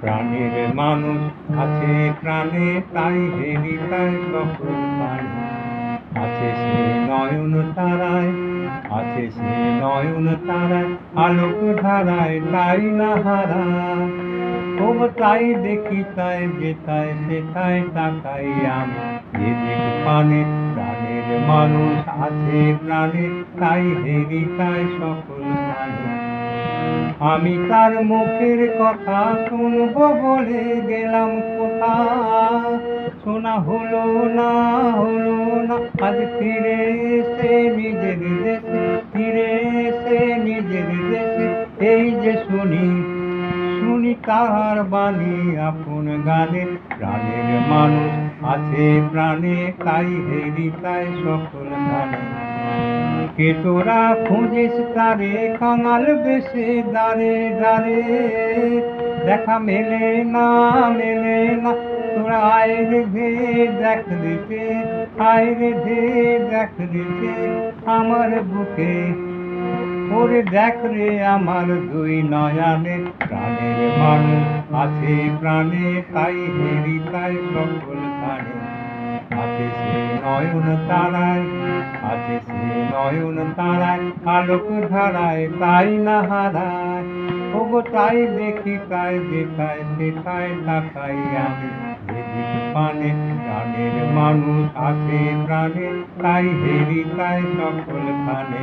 প্রাণের মানুষ আছে, প্রাণে তাই হেরি তাই সকল আছে সে নয়ন তারায়, আছে সে নয়ন তারায়, আলোক ধারায় তাই না হারায় তবু তাই দেখি তাই যেতায় সেটাই তাকাই আমি। যেদিক পানে প্রাণের মানুষ আছে, প্রাণে তাই হেরি তাই সকল প্রাণে আমি তার মুখের কথা শুনব বলে গেলাম কোথা শোনা হলো না হলো না, আজ ফিরে এসে নিজের দেশে, ফিরে এসে নিজের দেশে, এই যে শুনি শুনি তাহার বাণী আপন গানে, প্রাণের মানুষ আছে প্রাণে, তাই হেরি তাই সকল গানে কে তোরা খুঁজিস তারে কাঙাল বেশে দাঁড়ে দাঁড়ে। দেখা মেলে না মেলে না, তোরা আয় রে দেখ দিতে আয় রে দেখ দিতে আমার বুকে। ওরে দেখ রে, আমার দুই নয়ানে প্রাণের মানুষ আছে, প্রাণে তাই হেরি তাই সকল কানে। আছে সে নয়ন তারায় নয়ন তারায় আলোক ধারায় তাই না হারায় ওগো তাই দেখি, তাই দেখায় সেটাই তাকাই আমি। যেদিক পানে মানুষ আছে প্রাণে, তাই হেরি, তাই সকল কানে।